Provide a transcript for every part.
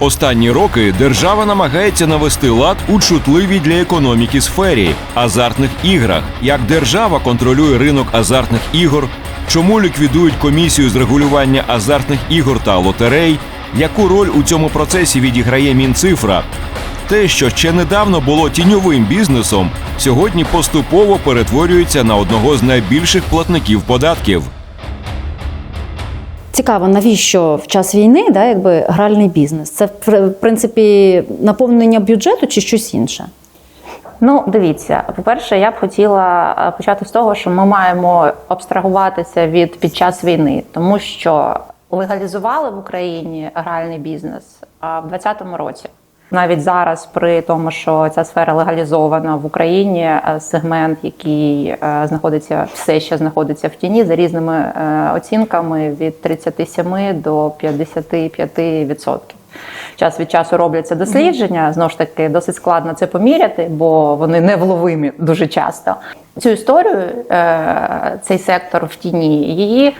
Останні роки держава намагається навести лад у чутливій для економіки сфері азартних іграх. Як держава контролює ринок азартних ігор, чому ліквідують комісію з регулювання азартних ігор та лотерей, яку роль у цьому процесі відіграє Мінцифра? Те, що ще недавно було тіньовим бізнесом, сьогодні поступово перетворюється на одного з найбільших платників податків. Цікаво, навіщо в час війни да, якби, гральний бізнес? Це в принципі наповнення бюджету чи щось інше? Ну, дивіться, по-перше, я б хотіла е, почати з того, що ми маємо абстрагуватися від під час війни, тому що легалізували в Україні гральний бізнес в 2020 році. Навіть зараз, при тому, що ця сфера легалізована в Україні, е, сегмент, який е, знаходиться все ще знаходиться в тіні, за різними е, оцінками від 37 до 55%. Час від часу робляться дослідження. Знову ж таки, досить складно це поміряти, бо вони невловимі дуже часто. Цю історію, цей сектор в тіні, її.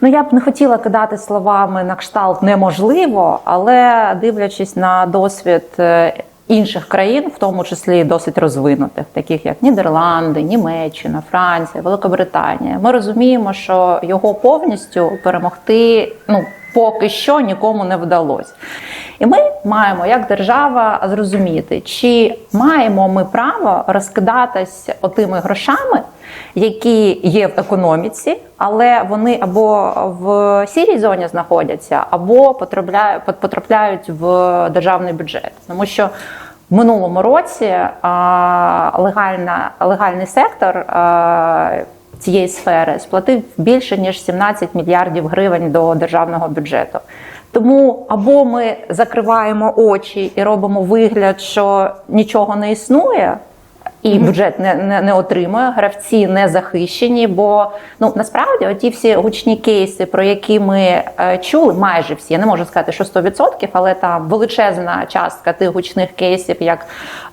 Ну, я б не хотіла кидати словами на кшталт неможливо, але дивлячись на досвід е, інших країн, в тому числі досить розвинутих, таких як Нідерланди, Німеччина, Франція, Великобританія, ми розуміємо, що його повністю перемогти ну поки що нікому не вдалося. І ми маємо як держава зрозуміти, чи маємо ми право розкидатись отими грошами, які є в економіці, але вони або в сірій зоні знаходяться, або потрапляють, потрапляють в державний бюджет, тому що. В минулому році а, легальна, легальний сектор а, цієї сфери сплатив більше ніж 17 мільярдів гривень до державного бюджету. Тому або ми закриваємо очі і робимо вигляд, що нічого не існує. І бюджет не, не не, отримує, гравці не захищені. Бо ну насправді оті всі гучні кейси, про які ми е, чули, майже всі я не можу сказати, що 100%, але там величезна частка тих гучних кейсів, як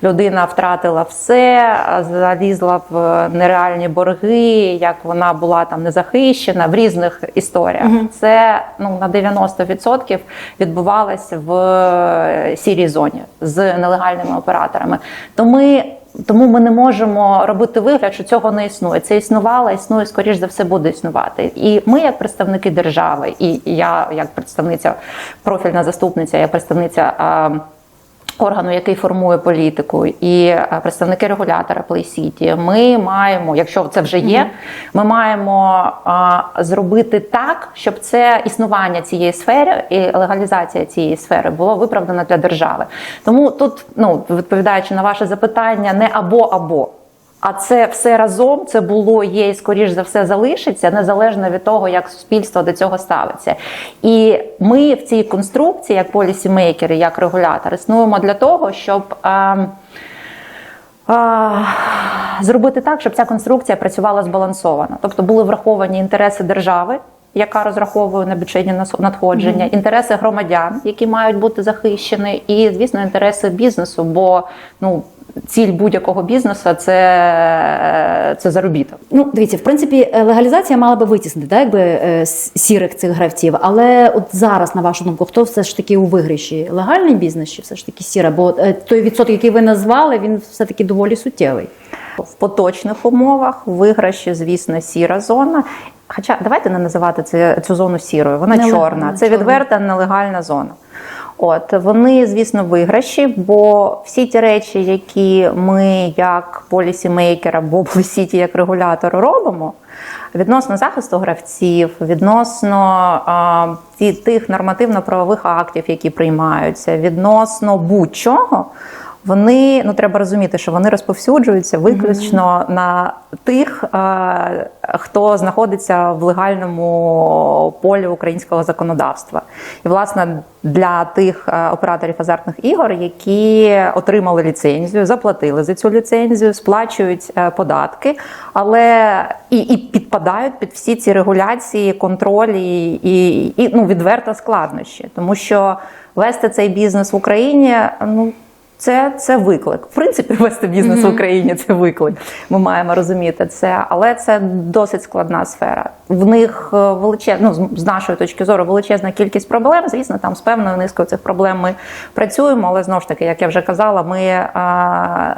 людина втратила все, залізла в нереальні борги, як вона була там незахищена в різних історіях. Mm -hmm. Це ну на 90% відбувалося в е, сірій зоні з нелегальними операторами. То ми тому ми не можемо робити вигляд, що цього не існує. Це існувало, існує, скоріш за все, буде існувати. І ми, як представники держави, і я, як представниця, профільна заступниця, я представниця. Органу, який формує політику, і представники регулятора PlayCity, ми маємо, якщо це вже є, ми маємо а, зробити так, щоб це існування цієї сфери і легалізація цієї сфери було виправдано для держави. Тому тут, ну відповідаючи на ваше запитання, не або або. А це все разом це було, є і скоріш за все залишиться незалежно від того, як суспільство до цього ставиться. І ми в цій конструкції, як полісімейкери, як регулятор, існуємо для того, щоб. А, а, Зробити так, щоб ця конструкція працювала збалансовано, тобто були враховані інтереси держави, яка розраховує на бюджетні надходження, mm -hmm. інтереси громадян, які мають бути захищені, і звісно, інтереси бізнесу. Бо ну ціль будь-якого бізнесу це це заробіток. Ну, дивіться, в принципі, легалізація мала би витіснити так, якби е, сірих цих гравців. Але от зараз, на вашу думку, хто все ж таки у виграші? Легальний бізнес чи все ж таки сіра? Бо е, той відсоток, який ви назвали, він все таки доволі суттєвий. В поточних умовах виграші, звісно, сіра зона. Хоча давайте не називати це цю зону сірою. Вона Нелегальна, чорна. Це чорна. відверта нелегальна зона. От вони, звісно, виграші, бо всі ті речі, які ми як полісімейкер або полісіті як регулятор робимо, відносно захисту гравців, відносно а, ті, тих нормативно-правових актів, які приймаються, відносно будь-чого. Вони ну треба розуміти, що вони розповсюджуються виключно mm -hmm. на тих, е, хто знаходиться в легальному полі українського законодавства, і власне для тих е, операторів азартних ігор, які отримали ліцензію, заплатили за цю ліцензію, сплачують е, податки, але і і підпадають під всі ці регуляції, контролі і, і ну відверто складнощі, тому що вести цей бізнес в Україні ну Це, це виклик. В принципі, вести бізнес в Україні це виклик. Ми маємо розуміти це, але це досить складна сфера. В них величезна, ну, з- нашої точки зору, величезна кількість проблем. Звісно, там з певною низкою цих проблем ми працюємо, але знову ж таки, як я вже казала, ми а,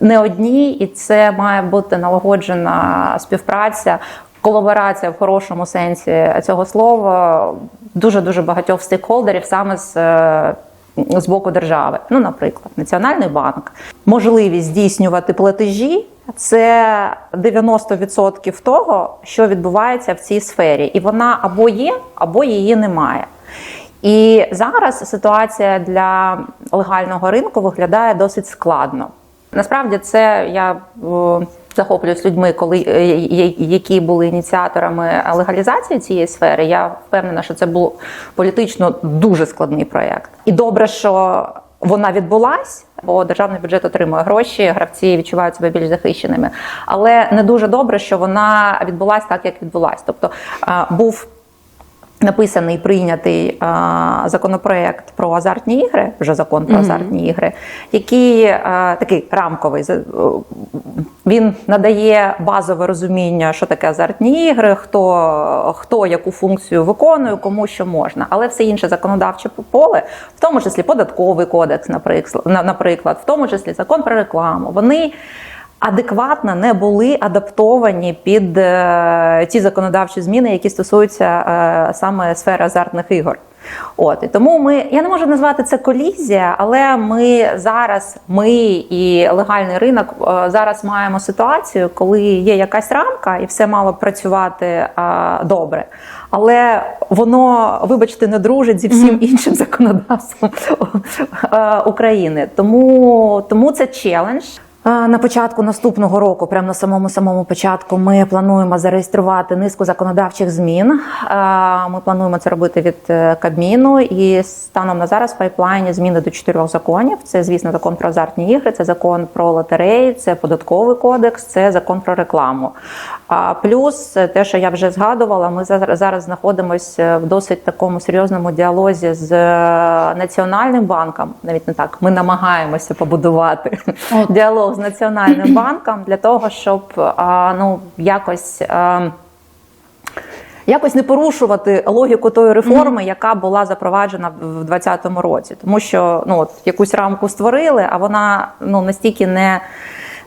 не одні, і це має бути налагоджена співпраця. Колаборація в хорошому сенсі цього слова дуже дуже багатьох стейкхолдерів саме з е, з боку держави. Ну, наприклад, Національний банк, можливість здійснювати платежі. Це 90% того, що відбувається в цій сфері, і вона або є, або її немає. І зараз ситуація для легального ринку виглядає досить складно. Насправді, це я е, захоплююсь людьми, коли е, які були ініціаторами легалізації цієї сфери. Я впевнена, що це був політично дуже складний проєкт. І добре, що вона відбулась, бо державний бюджет отримує гроші, гравці відчувають себе більш захищеними. Але не дуже добре, що вона відбулась так, як відбулась. Тобто е, був написаний прийнятий законопроект про азартні ігри, вже закон про азартні ігри, який такий рамковий. Він надає базове розуміння, що таке азартні ігри, хто, хто яку функцію виконує, кому що можна. Але все інше законодавче поле, в тому числі податковий кодекс, наприклад, наприклад, в тому числі закон про рекламу. Вони адекватно не були адаптовані під е, ті законодавчі зміни, які стосуються е, саме сфери азартних ігор. От і тому ми я не можу назвати це колізія, але ми зараз, ми і легальний ринок е, зараз маємо ситуацію, коли є якась рамка, і все мало працювати е, добре. Але воно, вибачте, не дружить зі всім іншим законодавством України. Тому, тому це челендж. На початку наступного року, прямо на самому самому початку, ми плануємо зареєструвати низку законодавчих змін. Ми плануємо це робити від е, Кабміну, і станом на зараз в пайплайні зміни до чотирьох законів. Це, звісно, закон про азартні ігри, це закон про лотереї, це податковий кодекс, це закон про рекламу. А плюс е, те, що я вже згадувала, ми зараз знаходимося в досить такому серйозному діалозі з е, національним банком. Навіть не так, ми намагаємося побудувати От. діалог з національним банком для того, щоб ну якось. Якось не порушувати логіку тої реформи, яка була запроваджена в 2020 році, тому що ну от якусь рамку створили, а вона ну настільки не,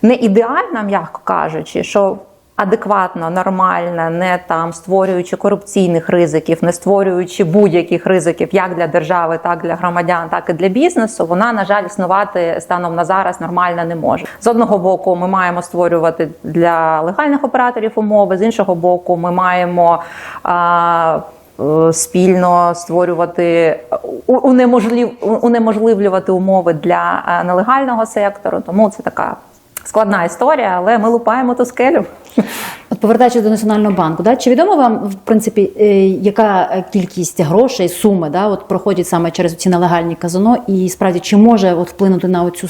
не ідеальна, м'яко кажучи, що адекватно, нормально, не там створюючи корупційних ризиків, не створюючи будь-яких ризиків як для держави, так для громадян, так і для бізнесу, вона на жаль існувати станом на зараз нормально не може. З одного боку, ми маємо створювати для легальних операторів умови, з іншого боку, ми маємо. А, е, Спільно створювати унеможливлювати умови для е, нелегального сектору, тому це така складна історія, але ми лупаємо ту скелю. От повертаючись до національного банку, да, чи відомо вам в принципі, е, яка е, кількість грошей, суми, да, от проходять саме через ці нелегальні казино, і справді чи може от вплинути на цю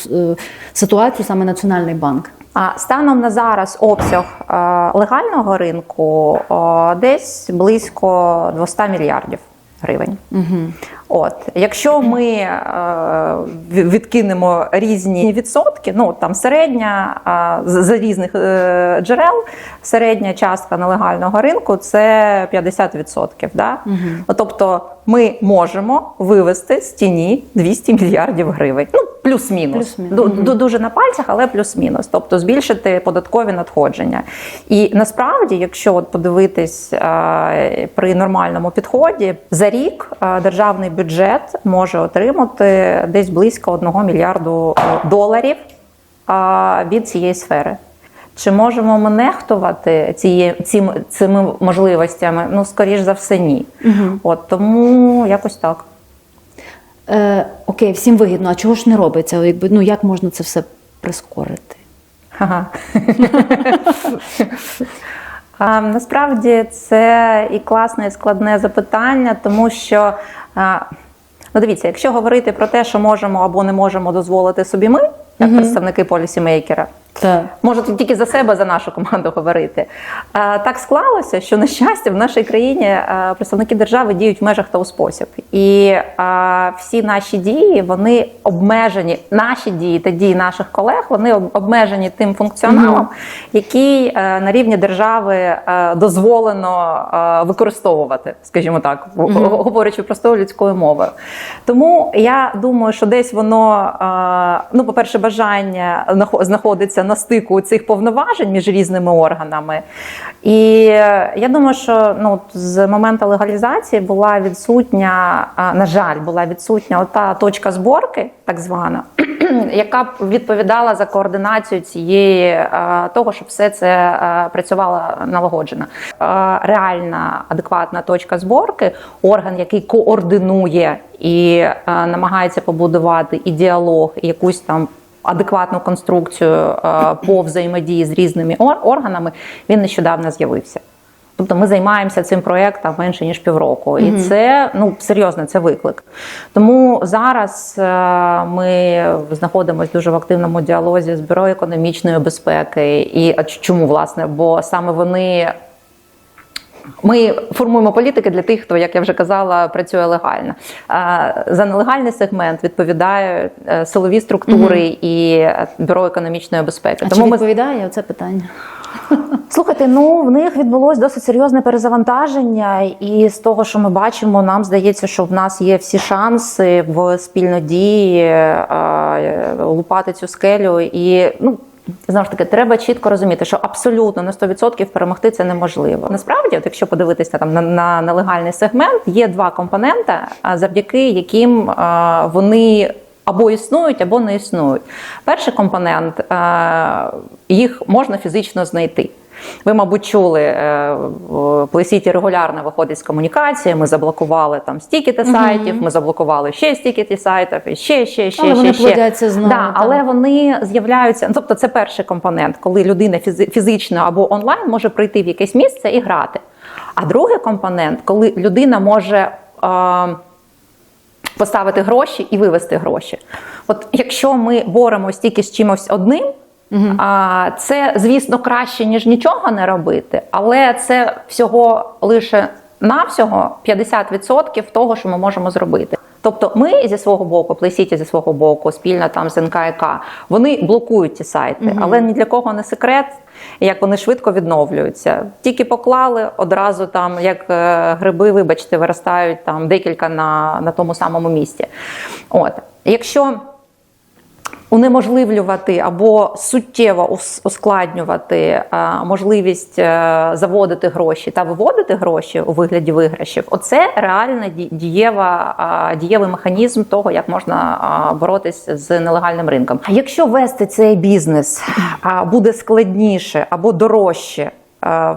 ситуацію саме національний банк? А станом на зараз обсяг е, легального ринку е, десь близько 200 мільярдів гривень. Угу. От, якщо ми е, відкинемо різні відсотки, ну там середня е, з з різних е, джерел, середня частка нелегального ринку це 50%. Да? Ну, тобто ми можемо вивести з тіні 200 мільярдів гривень. Ну, плюс-мінус. Плюс-мінус. Ду- ду- Дуже на пальцях, але плюс-мінус. Тобто збільшити податкові надходження. І насправді, якщо от подивитись е, при нормальному підході, за рік е, державний бюджет може отримати десь близько 1 мільярду е, доларів від цієї сфери. Чи можемо ми нехтувати ціє, цим, цими можливостями? Ну, скоріш за все, ні. От тому якось так. Е, окей, всім вигідно, а чого ж не робиться? Якби, ну, як можна це все прискорити? Ага. А, насправді це і класне, і складне запитання, тому що. Ну, дивіться, якщо говорити про те, що можемо або не можемо дозволити собі ми, як представники полісімейкера, Так. Можу тут тільки за себе, за нашу команду говорити. Е, Так склалося, що на щастя в нашій країні е, представники держави діють в межах та у спосіб. І е, всі наші дії вони обмежені. Наші дії та дії наших колег вони обмежені тим функціоналом, який на рівні держави дозволено використовувати, скажімо так, говорячи простою людською мовою. Тому я думаю, що десь воно, ну, по-перше, бажання нахо- знаходиться на стику цих повноважень між різними органами. І я думаю, що ну, з моменту легалізації була відсутня, на жаль, була відсутня ота точка зборки, так звана, яка б відповідала за координацію цієї того, щоб все це працювало налагоджено. Реальна адекватна точка зборки, орган, який координує і намагається побудувати і діалог, і якусь там. Адекватну конструкцію е, по взаємодії з різними ор- органами він нещодавно з'явився. Тобто ми займаємося цим проєктом менше ніж півроку, і це ну серйозно, це виклик. Тому зараз е, ми знаходимося дуже в активному діалозі з бюро економічної безпеки. І чому власне? Бо саме вони. Ми формуємо політики для тих, хто, як я вже казала, працює легально. За нелегальний сегмент відповідають е, силові структури і е, бюро економічної безпеки. А чи відповідає оце питання? Слухайте, ну в них відбулось досить серйозне перезавантаження, і з того, що ми бачимо, нам здається, що в нас є всі шанси в спільнодії е, лупати цю скелю. І ну знову ж таки, треба чітко розуміти, що абсолютно на 100% перемогти це неможливо. Насправді, от якщо подивитися там на, на нелегальний сегмент, є два компоненти, завдяки яким а, вони. Або існують, або не існують. Перший компонент е, їх можна фізично знайти. Ви, мабуть, чули, е, в регулярно виходить з комунікації. Ми заблокували там стікети сайтів, ми заблокували ще стікети сайтів, і ще, ще, ще, Але ще, вони ще. знову, Да, але вони з'являються. ну, Тобто, це перший компонент, коли людина фізично або онлайн може прийти в якесь місце і грати. А другий компонент, коли людина може. Е, поставити гроші і вивести гроші. От якщо ми боремось тільки з чимось одним, а, це, звісно, краще, ніж нічого не робити, але це всього лише навсього 50% того, що ми можемо зробити. Тобто ми зі свого боку, Плейсіті зі свого боку, спільно там з НКК, вони блокують ці сайти, але ні для кого не секрет, як вони швидко відновлюються. Тільки поклали одразу там, як е, гриби, вибачте, виростають там декілька на, на тому самому місці. От, якщо унеможливлювати або суттєво ускладнювати можливість е, заводити гроші та виводити гроші у вигляді виграшів, оце реально дієва, дієвий механізм того, як можна боротися з нелегальним ринком. А якщо вести цей бізнес буде складніше або дорожче е,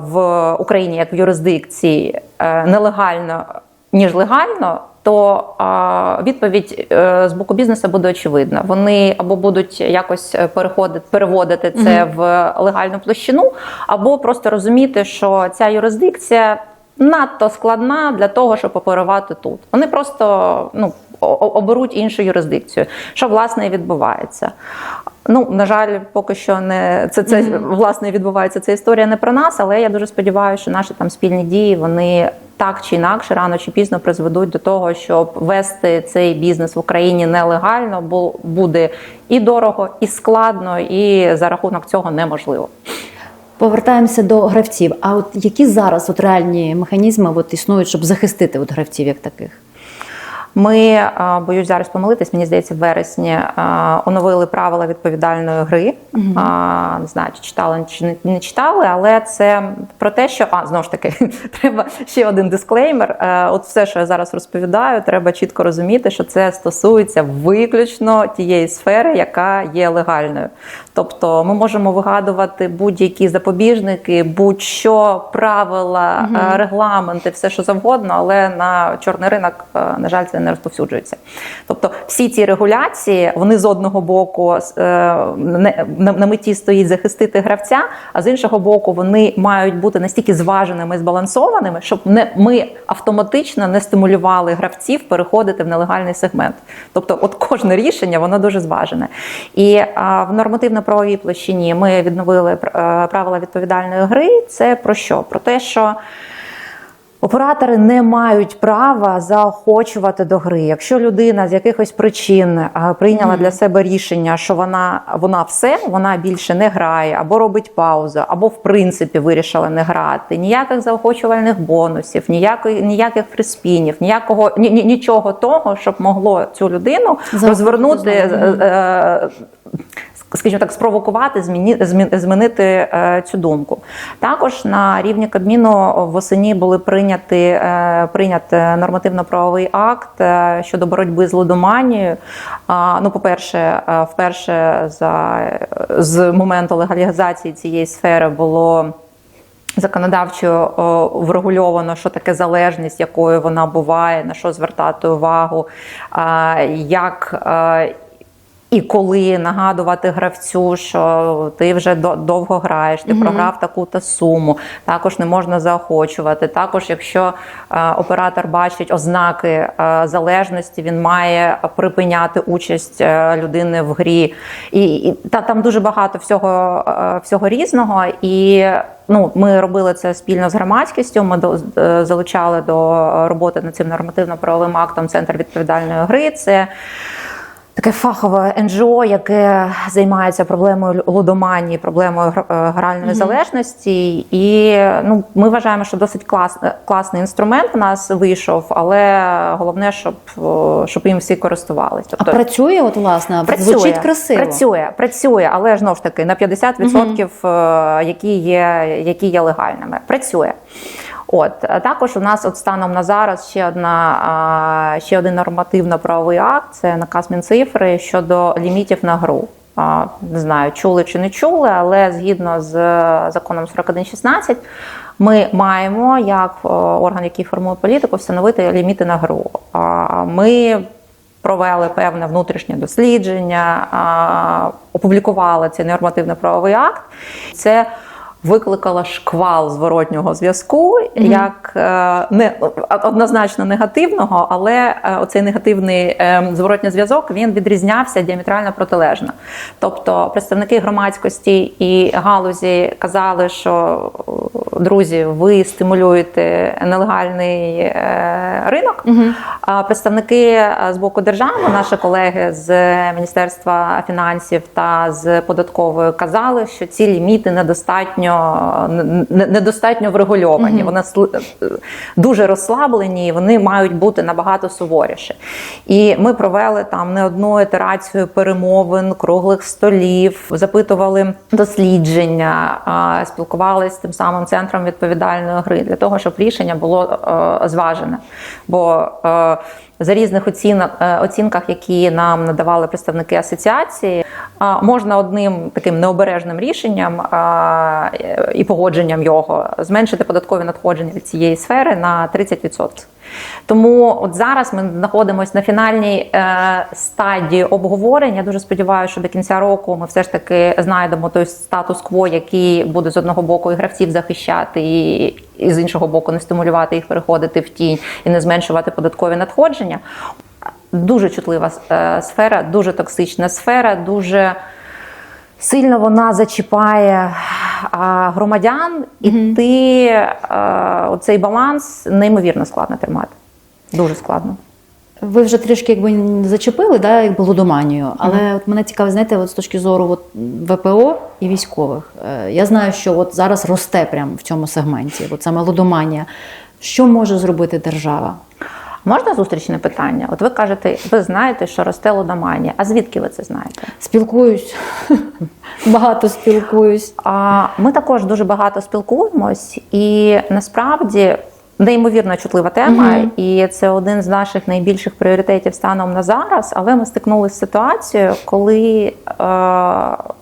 в Україні, як в юрисдикції, е, нелегально ніж легально, то відповідь е, з боку бізнесу буде очевидна. Вони або будуть якось е, переходити, переводити це в легальну площину, або просто розуміти, що ця юрисдикція надто складна для того, щоб оперувати тут. Вони просто ну, оберуть іншу юрисдикцію, що власне і відбувається. Ну, на жаль, поки що не це, це власне відбувається. Ця історія не про нас, але я дуже сподіваюся, що наші там спільні дії вони так чи інакше, рано чи пізно призведуть до того, щоб вести цей бізнес в Україні нелегально, бо буде і дорого, і складно, і за рахунок цього неможливо. Повертаємося до гравців. А от які зараз от реальні механізми от існують, щоб захистити от гравців як таких? Ми е, боюсь зараз помилитись. Мені здається, в вересні е, оновили правила відповідальної гри. Е, Не знаю, чи читали чи не- не читали, але це про те, що а знову ж таки треба ще один дисклеймер. Е, От все, що я зараз розповідаю, треба чітко розуміти, що це стосується виключно тієї сфери, яка є легальною. Тобто, ми можемо вигадувати будь-які запобіжники, будь-що правила, е, регламенти, все що завгодно, але на чорний ринок, е, на жаль, це не розповсюджується. Тобто всі ці регуляції, вони з одного боку е, на, меті стоїть захистити гравця, а з іншого боку, вони мають бути настільки зваженими і збалансованими, щоб не ми автоматично не стимулювали гравців переходити в нелегальний сегмент. Тобто, от кожне рішення воно дуже зважене. І а, в нормативно-правовій площині ми відновили е, правила відповідальної гри. Це про що? Про те, що Оператори не мають права заохочувати до гри. Якщо людина з якихось причин прийняла для себе рішення, що вона, вона все, вона більше не грає, або робить паузу, або в принципі вирішила не грати. Ніяких заохочувальних бонусів, ніякої, ніяких фриспінів, ніякого ні, ні- нічого того, щоб могло цю людину розвернути. Скажімо так, спровокувати, змінити е, цю думку. Також на рівні Кабміну восені були прийняті е, е, нормативно-правовий акт щодо боротьби з лудоманією. Ну, по-перше, вперше за з моменту легалізації цієї сфери було. Законодавчо врегульовано, що таке залежність, якою вона буває, на що звертати увагу, як і коли нагадувати гравцю, що ти вже довго граєш, ти програв таку-то суму. Також не можна заохочувати. Також, якщо е, оператор бачить ознаки е, залежності, він має припиняти участь е, людини в грі. І, і та там дуже багато всього, е, всього різного. І ну, ми робили це спільно з громадськістю. Ми до, е, залучали до роботи над цим нормативно-правовим актом Центр відповідальної гри. Це Таке фахове НЖО, яке займається проблемою лудоманії, проблемою е, гральної залежності. І ну, ми вважаємо, що досить клас, класний інструмент у нас вийшов, але головне, щоб, щоб їм всі користувалися. А працює, от власне, звучить красиво. Працює, працює, але знову ж таки на 50%, е, які є, які є легальними. Працює. От а також у нас от станом на зараз ще одна ще один нормативно-правовий акт це наказ Мінцифри щодо лімітів на гру. Не знаю, чули чи не чули, але згідно з е, законом 4116 ми маємо як е, орган, який формує політику, встановити ліміти на гру. Ми провели певне внутрішнє дослідження, опублікували цей нормативно-правовий акт. Це викликало шквал зворотнього зв'язку, як е, не однозначно негативного, але е, оцей негативний е, зворотній зв'язок він відрізнявся діаметрально протилежно. Тобто представники громадськості і галузі казали, що друзі, ви стимулюєте нелегальний ринок. А представники з боку держави, наші колеги з Міністерства фінансів та з податкової казали, що ці ліміти недостатньо не- не- недостатньо врегульовані. Вони сли- е, дуже розслаблені, і вони мають бути набагато суворіші. І ми провели там не одну ітерацію перемовин, круглих столів, запитували дослідження, спілкувалися з тим самим центром відповідальної гри для того, щоб рішення було е, зважене. Бо е, за різних оцінок, е, оцінках, які нам надавали представники асоціації, можна одним таким необережним рішенням і погодженням його зменшити податкові надходження від цієї сфери на 30%. Тому от зараз ми знаходимося на фінальній е, стадії обговорення. Я Дуже сподіваюся, що до кінця року ми все ж таки знайдемо той статус-кво, який буде з одного боку і гравців захищати, і, і з іншого боку не стимулювати їх переходити в тінь і не зменшувати податкові надходження. Дуже чутлива е, сфера, дуже токсична сфера, дуже сильно вона зачіпає громадян, і ти а, оцей баланс неймовірно складно тримати. Дуже складно. Ви вже трішки якби зачепили, да, якби лудоманію, але от мене цікаво, знаєте, от з точки зору от, ВПО і військових. Е, Я знаю, що от зараз росте прямо в цьому сегменті, от саме лудоманія. Що може зробити держава? Можна зустрічне питання? От ви кажете, ви знаєте, що росте лудоманія. А звідки ви це знаєте? Спілкуюсь, багато спілкуюсь. А ми також дуже багато спілкуємось, і насправді неймовірно чутлива тема, і це один з наших найбільших пріоритетів станом на зараз. Але ми стикнулися з ситуацією, коли. Е-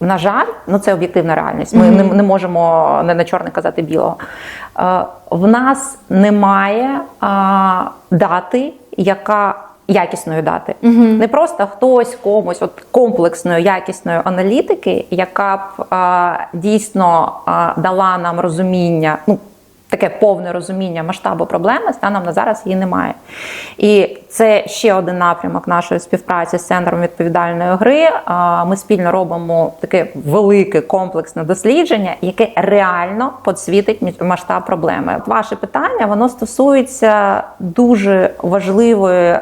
на жаль, ну це об'єктивна реальність. Ми не, не можемо не на чорне казати білого. Е, в нас немає е, дати, яка якісної дати. Не просто хтось комусь, от комплексної, якісної аналітики, яка б е, дійсно е, дала нам розуміння. ну, Таке повне розуміння масштабу проблеми станом на зараз її немає. І це ще один напрямок нашої співпраці з центром відповідальної гри. Ми спільно робимо таке велике комплексне дослідження, яке реально підсвітить масштаб проблеми. Ваше питання воно стосується дуже важливої.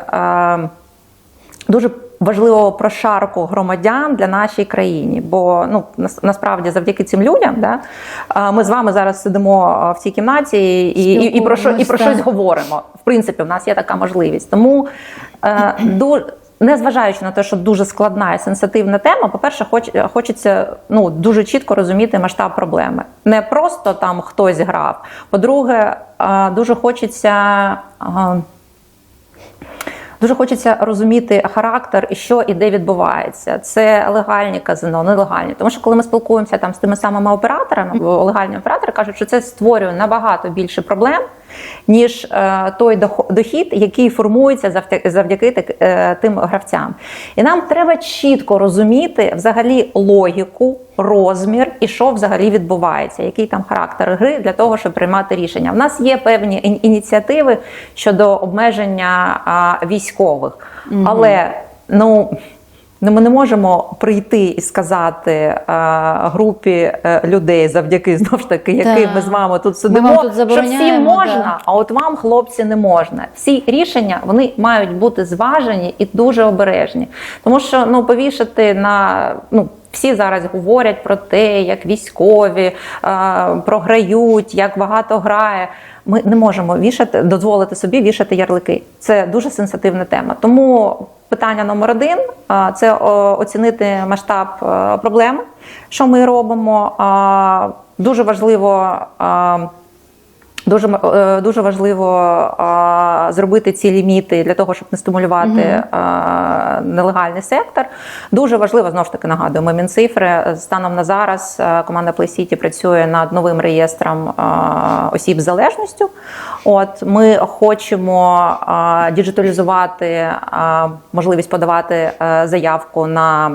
Дуже важливого прошарку громадян для нашій країні. Бо ну насправді завдяки цим людям, да, ми з вами зараз сидимо в цій кімнаті і, і, і про що і про щось говоримо. В принципі, в нас є така можливість. Тому е, ду, незважаючи на те, що дуже складна і сенситивна тема, по-перше, хоч, хочеться ну, дуже чітко розуміти масштаб проблеми. Не просто там хтось грав. По-друге, е, дуже хочеться. Дуже хочеться розуміти характер і що і де відбувається. Це легальні казино, нелегальні. Тому що коли ми спілкуємося там з тими самими операторами, легальні оператори кажуть, що це створює набагато більше проблем, ніж е, той дохід, який формується завдяки, завдяки так- е, тим гравцям. І нам треба чітко розуміти взагалі логіку, розмір і що взагалі відбувається, який там характер гри для того, щоб приймати рішення. В нас є певні ініціативи щодо обмеження а, військових, але ну. Ну, ми не можемо прийти і сказати е, групі е, людей завдяки знов ж таки, яким Так. ми з вами тут сидимо, вам тут що всім можна, да. а от вам, хлопці, не можна. Всі рішення вони мають бути зважені і дуже обережні. Тому що ну повішати на ну. Всі зараз говорять про те, як військові е, програють, як багато грає. Ми не можемо вішати, дозволити собі вішати ярлики. Це дуже сенситивна тема. Тому питання номер один е, це оцінити масштаб проблем, проблеми, що ми робимо. Е, Дуже важливо. Е, Дуже е, дуже важливо а, зробити ці ліміти для того, щоб не стимулювати а, нелегальний сектор. Дуже важливо знову ж таки нагадуємо мінцифри. Станом на зараз а, команда PlayCity працює над новим реєстром а, осіб з залежністю. От ми хочемо а, діджиталізувати а, можливість подавати а, заявку на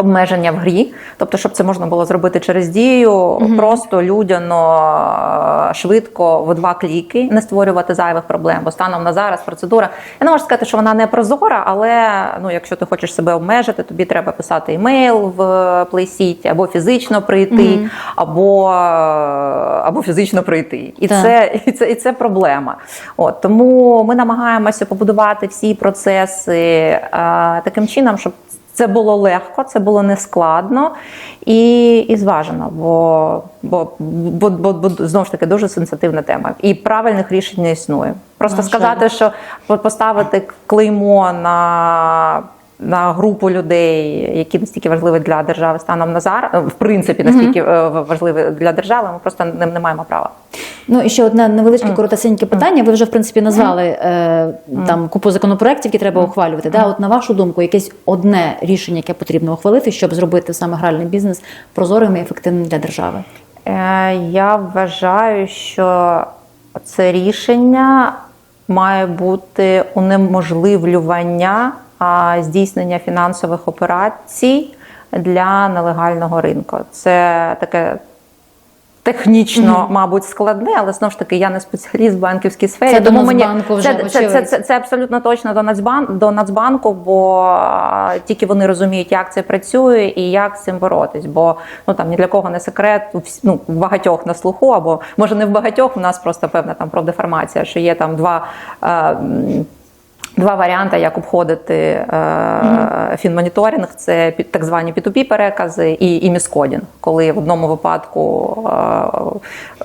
обмеження в грі, тобто, щоб це можна було зробити через дію, просто людяно, е, швидко в два кліки, не створювати зайвих проблем. Бо станом на зараз процедура. Я не можу сказати, що вона не прозора, але ну, якщо ти хочеш себе обмежити, тобі треба писати емейл в PlaySeat, або фізично прийти, або, або фізично прийти. І Так. це і це, і це проблема. От тому ми намагаємося побудувати всі процеси е, таким чином, щоб це було легко, це було нескладно і, і зважено, бо, бо, бо, бо, бо знову ж таки дуже сенситивна тема. І правильних рішень не існує. Просто а сказати, що поставити клеймо на. На групу людей, які настільки важливі для держави станом на зараз, в принципі, настільки е, важливі для держави, ми просто не, не маємо права. Ну і ще одне невеличке коротесеньке питання. Ви вже в принципі назвали е, там купу законопроєктів, які треба ухвалювати. Да? От на вашу думку, якесь одне рішення, яке потрібно ухвалити, щоб зробити саме гральний бізнес прозорим і ефективним для держави. Е, Я вважаю, що це рішення має бути унеможливлювання здійснення фінансових операцій для нелегального ринку. Це таке. Технічно, мабуть, складне, але знову ж таки, я не спеціаліст в банківській сфері. Це тому мені вже, це, це, це, це, це абсолютно точно до Нацбан до Нацбанку, бо тільки вони розуміють, як це працює і як з цим боротись. Бо ну там ні для кого не секрет, ну в багатьох на слуху, або може не в багатьох. У нас просто певна там профдеформація, що є там два. е, Два варіанти, як обходити е, фінмоніторинг, це так звані P2P перекази і, і міскодінг, коли в одному випадку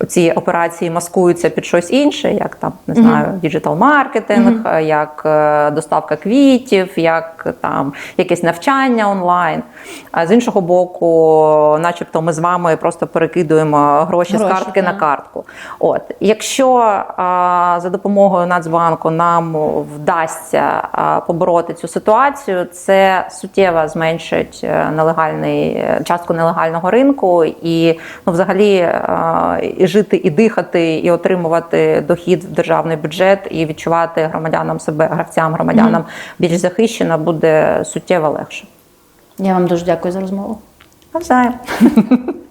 е, ці операції маскуються під щось інше, як там не знаю, діджитал маркетинг, е, як е, доставка квітів, як там якесь навчання онлайн. А з іншого боку, начебто, ми з вами просто перекидуємо гроші, з Гроші, картки на картку. От якщо а, за допомогою Нацбанку нам вдасться вдасться побороти цю ситуацію, це суттєво зменшить е, нелегальний е, частку нелегального ринку і ну, взагалі е, і жити і дихати, і отримувати дохід в державний бюджет, і відчувати громадянам себе, гравцям, громадянам більш захищено буде суттєво легше. Я вам дуже дякую за розмову. Навзаєм.